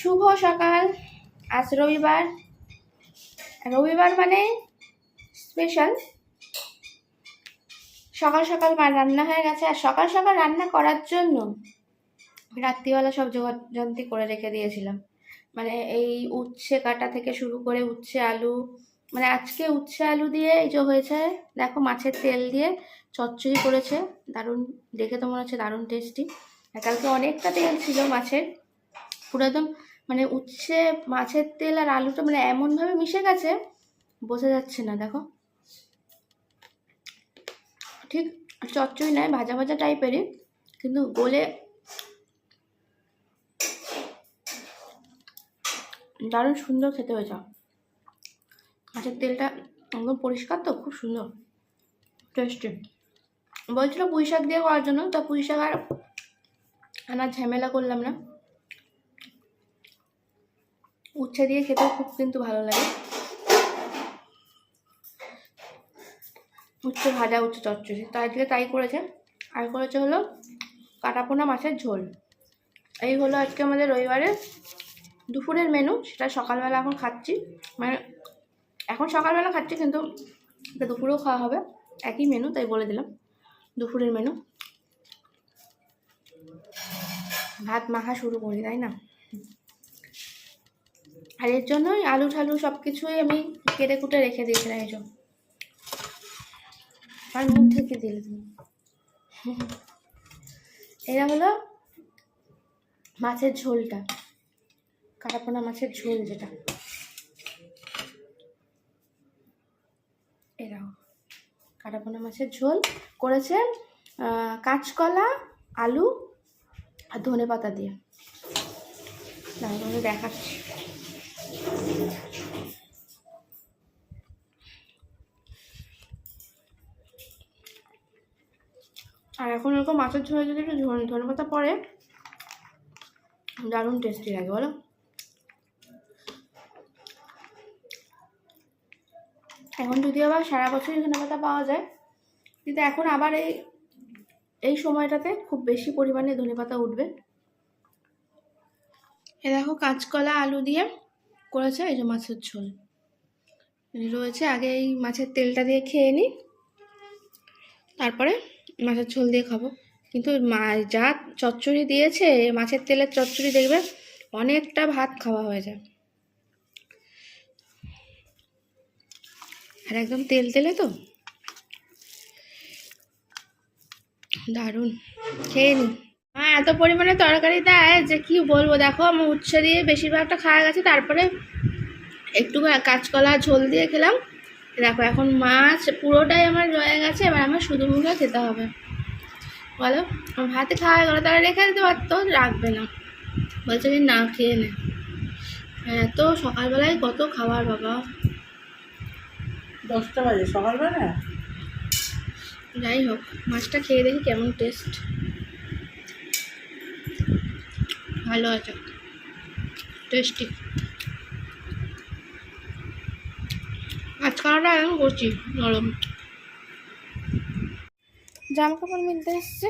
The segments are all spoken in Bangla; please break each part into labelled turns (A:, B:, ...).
A: শুভ সকাল। আজ রবিবার। রবিবার মানে স্পেশাল সকাল সকাল মা রান্না হয়ে গেছে। আর সকাল সকাল রান্না করার জন্য রাত্রিবেলা সব জোগাড়যন্ত্রী করে রেখে দিয়েছিলাম। মানে এই উচ্ছে কাটা থেকে শুরু করে উচ্ছে আলু মানে আজকে উচ্ছে আলু দিয়ে এই যে হয়েছে, দেখো মাছের তেল দিয়ে চচ্চড়ি করেছে। দারুণ, দেখে তো মনে হচ্ছে দারুণ টেস্টি কালকে অনেকটা তেল ছিল মাছের। পুরো একদম মানে উচ্ছে, মাছের তেল আর আলুটা মানে এমনভাবে মিশে গেছে, বোঝা যাচ্ছে না, দেখো। ঠিক চচ্চই নয়, ভাজা ভাজা টাইপেরই কিন্তু গোলে দারুণ সুন্দর খেতে হয়েছে। মাছের তেলটা একদম পরিষ্কার তো, খুব সুন্দর টেস্টি বলছিল পুঁই শাক দিয়ে করার জন্য, তা পুঁই শাক আর আনার ঝামেলা করলাম না। উচ্ছে দিয়ে খেতেও খুব কিন্তু ভালো লাগে। উচ্ছে ভাজা, উচ্ছে চচ্চড়ি। তাই দিয়ে তাই করেছে। আর করেছে হলো কাটাপোনা মাছের ঝোল। এই হলো আজকে আমাদের রবিবারের দুপুরের মেনু সেটা সকালবেলা এখন খাচ্ছি। মানে এখন সকালবেলা খাচ্ছি, কিন্তু দুপুরেও খাওয়া হবে। একই মেনু তাই বলে দিলাম। দুপুরের মেনু ভাত মাখা শুরু করি, তাই না? আর এর জন্যই আলু ঠালু সব কিছুই আমি কেটে কুটে রেখে দিয়েছিলাম এই জন্য আর মুখ থেকে দিলে তুমি। এটা হলো মাছের ঝোলটা। কাটাপোনা মাছের ঝোল যেটা। এরাও কাটাপোনা মাছের ঝোল। করেছে কাঁচকলা, আলু আর ধনে পাতা দিয়ে দেখাচ্ছি। আর এখন এরকম মাছের ঝোলে যদি একটু ধনে পাতা পড়ে, দারুণ টেস্টি লাগে, বলো? এখন যদি আবার সারা বছরই ধনে পাতা পাওয়া যায়, কিন্তু এখন আবার এই এই সময়টাতে খুব বেশি পরিমাণে ধনে পাতা উঠবে। এ দেখো কাঁচকলা, আলু দিয়ে করেছে, এই যে মাছের ঝোল। রয়েছে, আগে এই মাছের তেলটা দিয়ে খেয়ে নিই। তারপরে মাছের ঝোল দিয়ে খাব। কিন্তু মা, যা চচ্চড়ি দিয়েছে, মাছের তেলের চচ্চড়ি দেখবে অনেকটা ভাত খাওয়া হয়ে যায়। আর একদম তেল তেলে তো? দারুণ। খেয়ে নি হ্যাঁ এত পরিমাণে তরকারি দেয় যে কি বলব? দেখো আমার উচ্ছে দিয়ে বেশিরভাগটা খাওয়া গেছে। তারপরে একটু কাঁচকলা ঝোল দিয়ে খেলাম। দেখো এখন মাছ পুরোটাই আমার রয়ে গেছে। এবার আমার শুধু মুখে খেতে হবে। বলো আমার ভাতে খাওয়া গেলো। তারা রেখে দিতে পারতো রাখবে না। বলছে যে না খেয়ে নে। হ্যাঁ তো সকালবেলায় কত খাবার বাবা?
B: দশটা বাজে সকালবেলা?
A: যাই হোক মাছটা খেয়ে দেখি কেমন টেস্ট ভালো আছে? টেস্টি আজকালটা এখন করছি, নরম। জামা কাপড় মিলতে এসছে।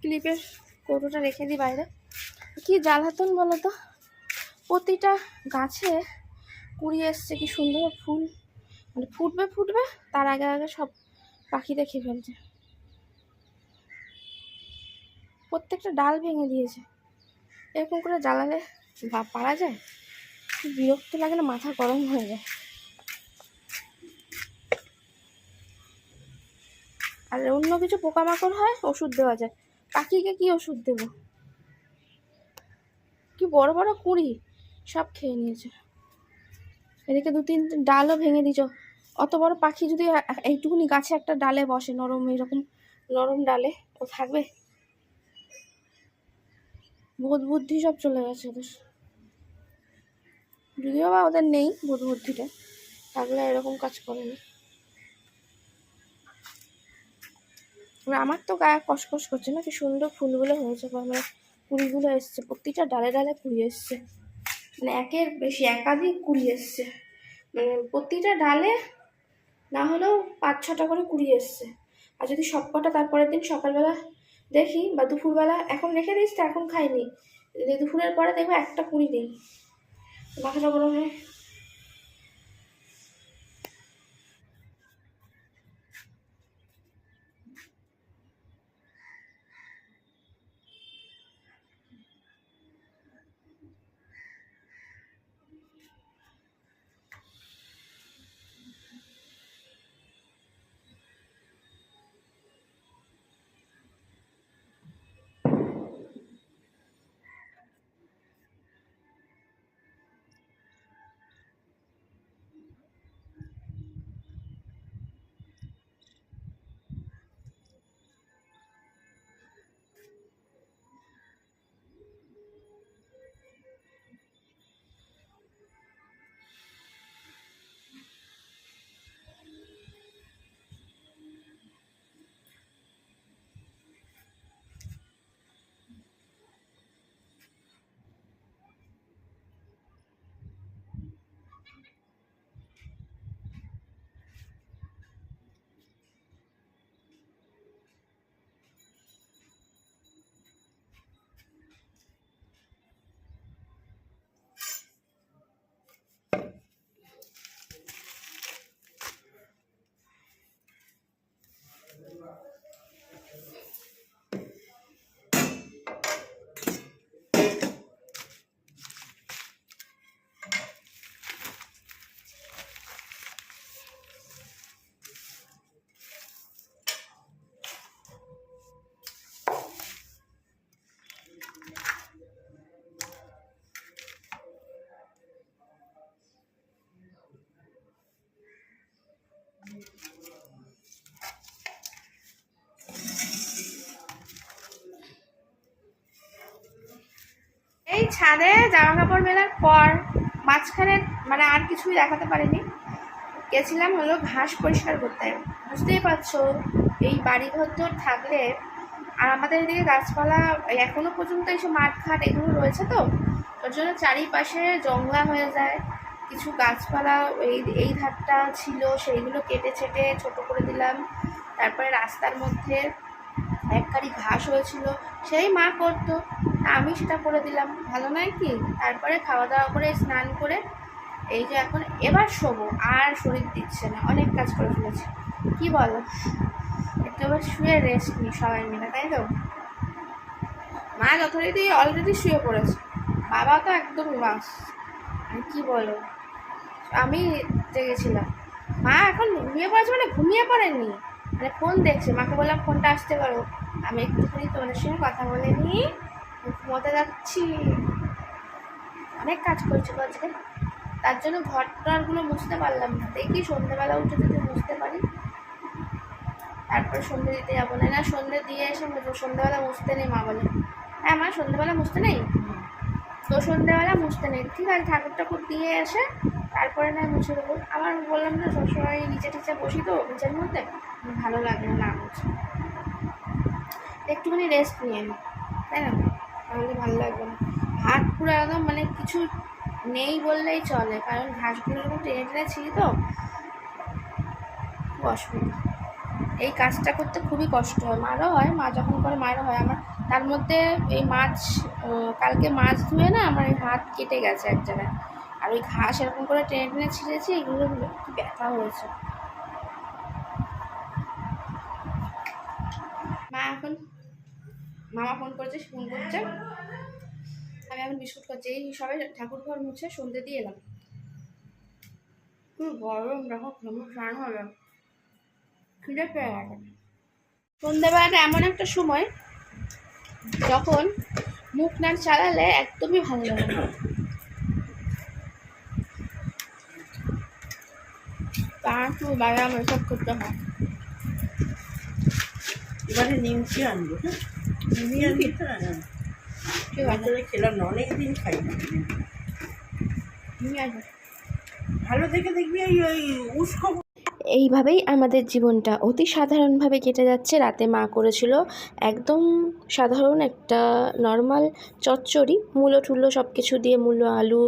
A: ক্লিপের কৌটোটা রেখে দিই বাইরে। কি জ্বালাতন বলো তো? প্রতিটা গাছে কুড়ি এসছে কি সুন্দর ফুল। মানে ফুটবে ফুটবে, তার আগে আগে সব পাখি দেখে ফেলছে। প্রত্যেকটা ডাল ভেঙে দিয়েছে। এরকম করে জ্বালালে বা পারা যায়? বিরক্ত লাগে না, মাথা গরম হয়ে যায়। আর অন্য কিছু পোকামাকড় হয়, ওষুধ দেওয়া যায়। পাখিকে কি ওষুধ দেবো? কি বড় বড় কুড়ি সব খেয়ে নিয়েছে। এদিকে দু তিন ডালও ভেঙে দিছ অত বড় পাখি যদি এইটুকুনি গাছে একটা ডালে বসে, নরম এরকম নরম ডালে ও থাকবে? বোধ বুদ্ধি সব চলে গেছে ওদের যদিও বা ওদের নেই বোধ বুদ্ধিটা থাকলে এরকম কাজ করে না আমার তো গায়ে কসকস করছে না, কি সুন্দর ফুলগুলো হয়েছে মানে কুড়িগুলো এসছে, প্রতিটা ডালে ডালে কুড়ি এসছে। মানে একের বেশি একাধিক কুড়ি এসছে। মানে প্রতিটা ডালে না হলেও পাঁচ ছটা করে কুড়ি এসছে। আর যদি সব কটা তারপরের দিন সকালবেলা দেখি, বা দুপুরবেলা এখন রেখে দিস তো এখন খাইনি। দুপুরের পরে দেখব একটা কুড়ি নেই। মাথাটা গরম হয় ছাদে জামা কাপড় মেলার পর মাঝখানে মানে আর কিছুই দেখাতে পারিনি। গেছিলাম হলো ঘাস পরিষ্কার করতে। বুঝতেই পারছ, এই বাড়ি ঘর দর থাকলে আর আমাদের এদিকে গাছপালা এখনও পর্যন্ত এইসব মাঠঘাট এগুলো রয়েছে তো, ওর জন্য চারিপাশে জংলা হয়ে যায়। কিছু গাছপালা এই এই ধারটা ছিল, সেইগুলো কেটে ছেটে ছোট করে দিলাম। তারপরে রাস্তার মধ্যে এক কারি ঘাস হয়েছিল, সেই মা করতো। আমি সেটা করে দিলাম। ভালো নয় কি? তারপরে খাওয়া দাওয়া করে, স্নান করে, এই যে এখন এবার শোবো, আর শরীর দিচ্ছে না, অনেক কাজ করে ফেলেছি। কি বলো? একটু এবার শুয়ে রেস্ট নিই সবাই মিলে, তাই তো? মা যথারীতি অলরেডি শুয়ে পড়েছে। বাবা তো একদম বাস কি বলো? আমি জেগেছিলাম মা এখন ঘুমিয়ে পড়েছে মানে ঘুমিয়ে পড়েনি মানে ফোন দেখছে। মাকে বললাম ফোনটা আসতে পারো। আমি একটুখানি তোমাদের সঙ্গে কথা বলে নিই। ঘুমোতে যাচ্ছি অনেক কাজ করছিল আজকে। তার জন্য ঘর টরগুলো মুছতে পারলাম না। দেখি সন্ধ্যেবেলা উঠে যদি মুছতে পারি। তারপর সন্ধ্যে দিতে যাব। না না সন্ধ্যে দিয়ে এসে সন্ধ্যেবেলা মুছতে নেই মা বলে। হ্যাঁ মা সন্ধ্যেবেলা মুছতে নেই? তো সন্ধ্যেবেলা মুছতে নেই। ঠিক আছে ঠাকুর ঠাকুর দিয়ে এসে তারপরে না মুছে দেবো। আমার বললাম না, সবসময় নিচে টিচে বসি তো নিচের মধ্যে। ভালো লাগে না না মুছে। একটুখানি রেস্ট নিয়ে নিই তাই না? তাহলে ভালো লাগবে না। হাত পুরো একদম মানে কিছু নেই বললেই চলে, কারণ ঘাসগুলো যখন টেনে টেনে ছিঁড়ি তো, খুব অসুবিধা। এই কাজটা করতে খুবই কষ্ট হয়। মারও হয়, মা যখন করে মারও হয়। আমার তার মধ্যে এই মাছ কালকে মাছ ধুয়ে না আমার হাত কেটে গেছে এক জায়গায়। আর ওই ঘাস এরকম করে টেনে টেনে ছিঁড়েছি, এগুলো একটু ব্যথা হয়েছে। মা এখন মামা ফোন করেছে ফোন করছে আমি এখন বিস্কুট খাচ্ছি। এই সবাই ঠাকুর ঘর মুছে সন্ধ্যে দিয়ে এলাম। খুব গরম, দেখো, ঘুমো স্নান হলো খিদে পেয়ে গেছে। সন্ধ্যেবেলাটা এমন একটা সময় যখন মুখ না চালালে একদমই ভালো লাগে না। একটু ব্যায়াম এসব করতে হয়।
B: এবারে নিমকি আনব হ্যাঁ?
C: এইভাবেই আমাদের জীবনটা অতি সাধারণভাবে কেটে যাচ্ছে। রাতে মা করেছিল একদম সাধারণ একটা নর্মাল চচ্চড়ি। মূলো টুলো সব কিছু দিয়ে, মূলো, আলু,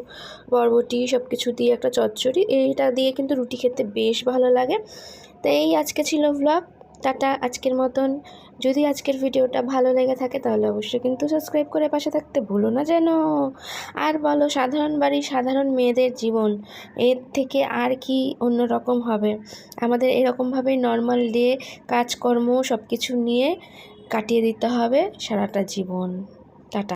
C: বরবটি সব কিছু দিয়ে একটা চচ্চড়ি। এইটা দিয়ে কিন্তু রুটি খেতে বেশ ভালো লাগে। তো এই আজকে ছিল ভ্লগ
A: টাটা, আজকের মতন। যদি আজকের ভিডিওটা ভালো লেগে থাকে তাহলে অবশ্যই কিন্তু সাবস্ক্রাইব করে পাশে থাকতে ভুলো না যেন। আর বলো, সাধারণ বাড়ি সাধারণ মেয়েদের জীবন, এর থেকে আর কি অন্য রকম হবে? আমাদের এরকমভাবেই নর্মাল ডে কাজকর্ম সব কিছু নিয়ে কাটিয়ে দিতে হবে সারাটা জীবন।